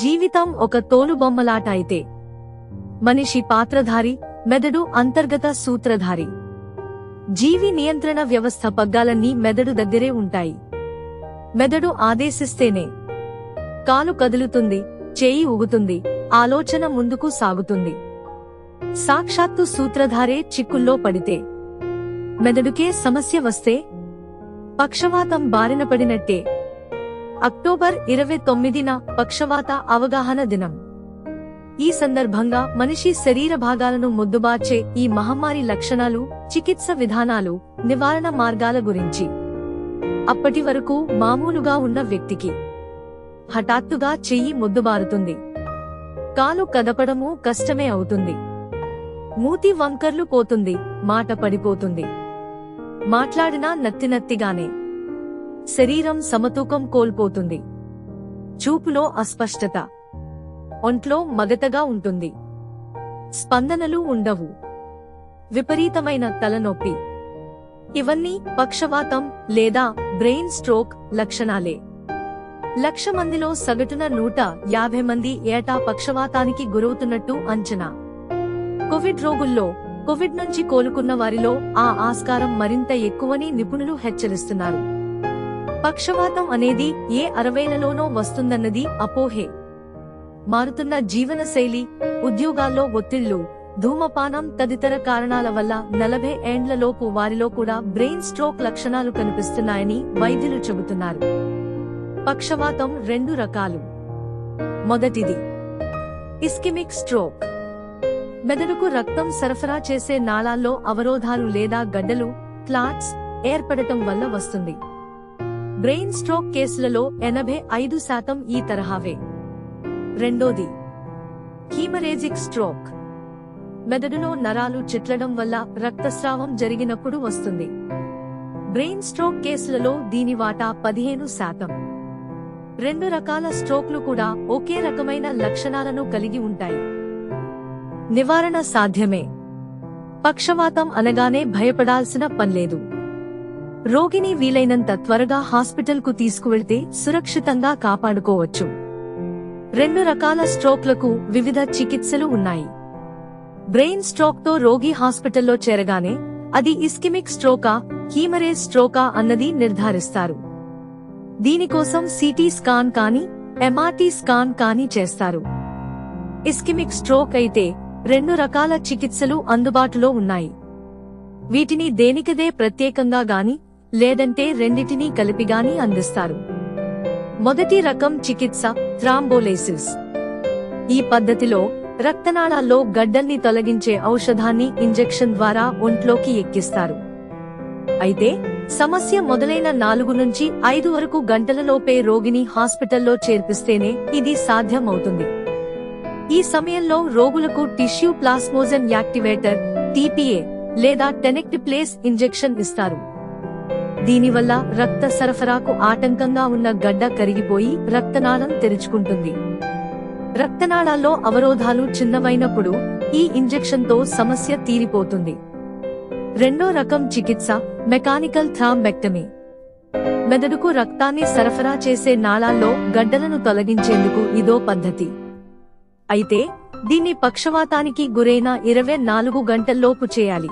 జీవితం ఒక తోలుబొమ్మలాట అయితే మనిషి పాత్రధారి మెదడు అంతర్గత సూత్రధారి. జీవి నియంత్రణ వ్యవస్థ పగ్గాలన్నీ మెదడు దగ్గరే ఉంటాయి. మెదడు ఆదేశిస్తేనే. కాలు కదులుతుంది చేయి ఊగుతుంది ఆలోచన ముందుకు సాగుతుంది. సాక్షాత్తు సూత్రధారే చిక్కుల్లో పడితే. మెదడుకే సమస్య వస్తే. పక్షవాతం బారిన పడినట్టే. అక్టోబర్ ఇరవై తొమ్మిదిన పక్షవాత అవగాహన దినం. ఈ సందర్భంగా మనిషి శరీర భాగాలను ముద్దుబార్చే ఈ మహమ్మారి లక్షణాలు చికిత్స విధానాలు నివారణ మార్గాల గురించి. అప్పటి వరకు మామూలుగా ఉన్న వ్యక్తికి హఠాత్తుగా చెయ్యి ముద్దుబారుతుంది. కాలు కదపడము కష్టమే అవుతుంది. మూతి వంకర్లు పోతుంది మాట పడిపోతుంది. మాట్లాడినా నత్తినత్తిగానే శరీరం సమతూకం కోల్పోతుంది. చూపులో అస్పష్టత. ఒంట్లో మగతగా ఉంటుంది. స్పందనలు ఉండవు. విపరీతమైన తలనొప్పి. ఇవన్నీ పక్షవాతం లేదా బ్రెయిన్ స్ట్రోక్ లక్షణాలే. లక్ష మందిలో సగటున నూట యాభై మంది ఏటా పక్షవాతానికి గురవుతున్నట్టు అంచనా. కోవిడ్ రోగుల్లో కోవిడ్ నుంచి కోలుకున్న వారిలో ఆ ఆస్కారం మరింత ఎక్కువని నిపుణులు హెచ్చరిస్తున్నారు. పక్షవాతం అనేది ఏ అరవేలలోనో వస్తుందన్నది అపోహే. మారుతున్న జీవనశైలి ఉద్యోగాల్లో ఒత్తిళ్ళు ధూమపానం తదితర కారణాల వల్ల నలభై ఏండ్లలోపు వారిలో కూడా బ్రెయిన్ స్ట్రోక్ లక్షణాలు కనిపిస్తున్నాయని వైద్యులు చెబుతున్నారు. పక్షవాతం రెండు రకాలు. మొదటిది ఇస్కిమిక్ స్ట్రోక్. మెదడుకు రక్తం సరఫరా చేసే నాళాల్లో అవరోధాలు లేదా గడ్డలు క్లాట్స్ ఏర్పడటం వల్ల వస్తుంది. బ్రెయిన్ స్ట్రోక్ కేసులలో ఎనభై ఐదు శాతం ఈ తరహావే. రెండోది హీమరేజిక్ స్ట్రోక్. మెదడులో నరాలు చిట్లడం వల్ల రక్తస్రావం జరిగినప్పుడు వస్తుంది. బ్రెయిన్ స్ట్రోక్ కేసులలో దీని వాటా పదిహేను శాతం. రెండు రకాల స్ట్రోక్లు కూడా ఒకే రకమైన లక్షణాలను కలిగి ఉంటాయి. నివారణ సాధ్యమే. పక్షవాతం అనగానే భయపడాల్సిన పనిలేదు రోగిని వీలైనంత త్వరగా హాస్పిటల్కు తీసుకువెళ్తే సురక్షితంగా కాపాడుకోవచ్చు. రెండు రకాల స్ట్రోక్లకు వివిధ చికిత్సలు ఉన్నాయి. బ్రెయిన్ స్ట్రోక్తో రోగి హాస్పిటల్లో చేరగానే అది ఇస్కిమిక్ స్ట్రోకా హీమరేజ్ స్ట్రోకా అన్నది నిర్ధారిస్తారు. దీనికోసం సిటీ స్కాన్ కానీ ఎంఆర్టీ స్కాన్ కానీ చేస్తారు. ఇస్కిమిక్ స్ట్రోక్ అయితే రెండు రకాల చికిత్సలు అందుబాటులో ఉన్నాయి. వీటిని దేనికదే ప్రత్యేకంగా గాని లేదంటే రెండిటినీ కలిపిగాని అందిస్తారు. మొదటి రకం చికిత్స థ్రాంబోలేసిస్. ఈ పద్ధతిలో రక్తనాళాల్లో గడ్డల్ని తొలగించే ఔషధాన్ని ఇంజెక్షన్ ద్వారా ఒంట్లోకి ఎక్కిస్తారు. అయితే సమస్య మొదలైన నాలుగు నుంచి ఐదు వరకు గంటలలోపే రోగిని హాస్పిటల్లో చేర్పిస్తేనే ఇది సాధ్యమవుతుంది. ఈ సమయంలో రోగులకు టిష్యూ ప్లాస్మోజన్ యాక్టివేటర్ టీపీఏ లేదా టెనెక్ట్ ప్లేస్ ఇంజెక్షన్ ఇస్తారు. దీనివల్ల రక్త సరఫరాకు ఆటంకంగా ఉన్న గడ్డ కరిగిపోయి రక్తనాళం తెరుచుకుంటుంది. రక్తనాళాల్లో అవరోధాలు చిన్నవైనప్పుడు ఈ ఇంజెక్షన్తో సమస్య తీరిపోతుంది. రెండో రకం చికిత్స మెకానికల్ థ్రాంబెక్టమీ. మెదడుకు రక్తాన్ని సరఫరా చేసే నాళాల్లో గడ్డలను తొలగించేందుకు ఇదో పద్ధతి. అయితే దీన్ని పక్షవాతానికి గురైన ఇరవై నాలుగు గంటల్లోపు చేయాలి.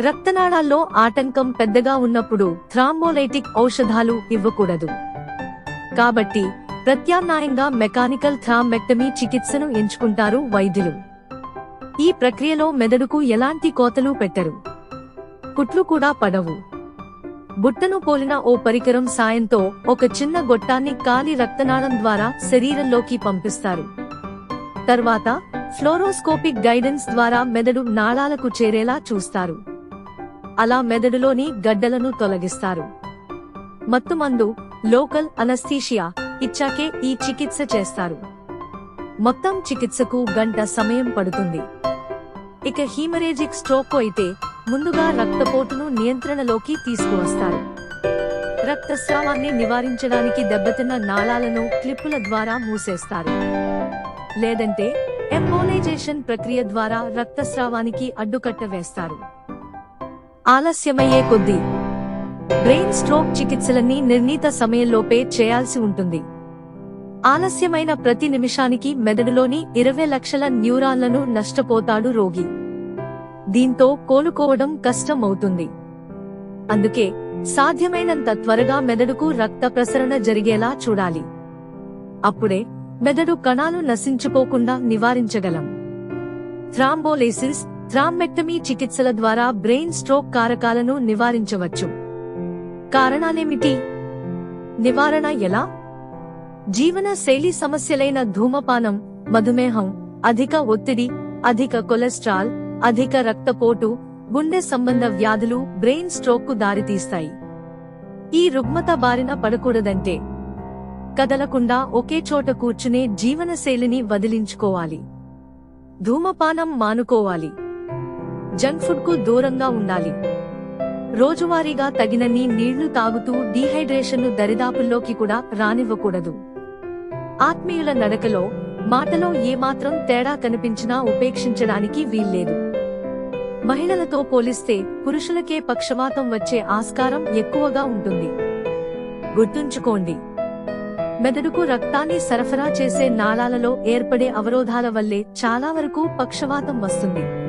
రక్తనాళాల్లో ఆటంకం పెద్దగా ఉన్నప్పుడు థ్రాంబోలైటిక్ ఔషధాలు ఇవ్వకూడదు. కాబట్టి ప్రత్యామ్నాయంగా మెకానికల్ థ్రాంబెక్టమీ చికిత్సను ఎంచుకుంటారు వైద్యులు. ఈ ప్రక్రియలో మెదడుకు ఎలాంటి కోతలు పెట్టరు. కుట్లు కూడా పడవు. బుట్టను పోలిన ఓ పరికరం సాయంతో ఒక చిన్న గొట్టాన్ని కాలి రక్తనాళం ద్వారా శరీరంలోకి పంపిస్తారు. తర్వాత ఫ్లోరోస్కోపిక్ గైడెన్స్ ద్వారా మెదడు నాళాలకు చేరేలా చూస్తారు. అలా మెదడులోని గడ్డలను తొలగిస్తారు. మత్తుమందు లోకల్ అనస్థీషియా ఇచ్చాకే ఈ చికిత్స చేస్తారు. మొత్తం చికిత్సకు గంట సమయం పడుతుంది. ఇక హీమరేజిక్ స్ట్రోక్ అయితే ముందుగా రక్తపోటును నియంత్రణలోకి తీసుకువస్తారు. రక్తస్రావాన్ని నివారించడానికి దెబ్బతిన్న నాళాలను క్లిప్పుల ద్వారా మూసేస్తారు. లేదంటే ఎంబోలైజేషన్ ప్రక్రియ ద్వారా రక్తస్రావానికి అడ్డుకట్ట వేస్తారు. ఆలస్యమయ్యే కొద్దీ బ్రెయిన్ స్ట్రోక్ చికిత్సలన్నీ నిర్ణీత సమయంలోపే చేయాల్సి ఉంటుంది. ఆలస్యమైన ప్రతి నిమిషానికి మెదడులోని ఇరవై లక్షల న్యూరాన్లను నష్టపోతాడు రోగి. దీంతో కోలుకోవడం కష్టం అవుతుంది అందుకే సాధ్యమైనంత త్వరగా మెదడుకు రక్త ప్రసరణ జరిగేలా చూడాలి. అప్పుడే మెదడు కణాలు నశించిపోకుండా నివారించగలం. థ్రాంబోలేసిస్ థ్రాంబెక్టమీ చికిత్సల ద్వారా బ్రెయిన్ స్ట్రోక్ కారకాలను నివారించవచ్చు. కారణాలేమిటి? నివారణ ఎలా? జీవన శైలి సమస్యలైన ధూమపానం మధుమేహం అధిక ఒత్తిడి అధిక కొలెస్ట్రాల్ అధిక రక్తపోటు గుండె సంబంధ వ్యాధులు బ్రెయిన్ స్ట్రోక్కు దారితీస్తాయి. ఈ రుగ్మత బారిన పడకూడదంటే కదలకుండా ఒకే చోట కూర్చునే జీవనశైలిని వదిలించుకోవాలి. ధూమపానం మానుకోవాలి. జంక్ ఫుడ్కు దూరంగా ఉండాలి. రోజువారీగా తగినన్ని నీళ్ళు తాగుతూ డీహైడ్రేషన్ను దరిదాపుల్లోకి కూడా రానివ్వకూడదు. ఆత్మీయుల నడకలో మాటలో ఏమాత్రం తేడా కనిపించినా ఉపేక్షించడానికి వీల్లేదు. మహిళలతో పోలిస్తే పురుషులకే పక్షవాతం వచ్చే ఆస్కారం ఎక్కువగా ఉంటుంది. గుర్తుంచుకోండి. మెదడుకు రక్తాన్ని సరఫరా చేసే నాళాలలో ఏర్పడే అవరోధాల వల్లే చాలా వరకు పక్షవాతం వస్తుంది.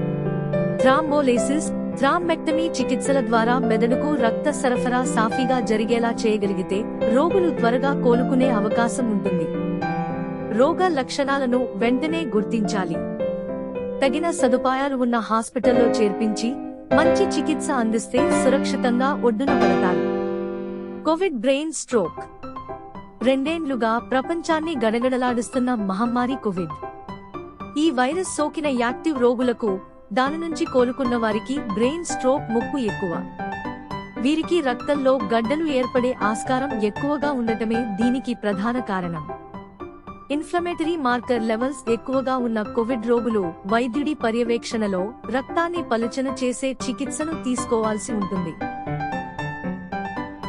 థ్రాంబోలేసిస్ థ్రాంబెక్టమీ చికిత్సల ద్వారా మెదడుకు రక్త సరఫరా సాఫీగా జరిగేలా చేయగలిగితే రోగులు త్వరగా కోలుకునే అవకాశం ఉంటుంది. రోగ లక్షణాలను వెంటనే గుర్తించాలి. తగిన సదుపాయాలు ఉన్న హాస్పిటల్లో చేర్పించి మంచి చికిత్స అందిస్తే సురక్షితంగా ఒడ్డున పడతారు కోవిడ్ బ్రెయిన్ స్ట్రోక్. రెండేండ్లుగా ప్రపంచాన్ని గడగడలాడిస్తున్న మహమ్మారి కోవిడ్. ఈ వైరస్ సోకిన యాక్టివ్ రోగులకు దాని నుంచి కోలుకున్న వారికి బ్రెయిన్ స్ట్రోక్ ముప్పు ఎక్కువ. వీరికి రక్తంలో గడ్డలు ఏర్పడే ఆస్కారం ఎక్కువగా ఉండటమే దీనికి ప్రధాన కారణం. ఇన్ఫ్లమేటరీ మార్కర్ లెవెల్స్ ఎక్కువగా ఉన్న కోవిడ్ రోగులు వైద్యుడి పర్యవేక్షణలో రక్తాన్ని పలుచన చేసే చికిత్సను తీసుకోవాల్సి ఉంటుంది.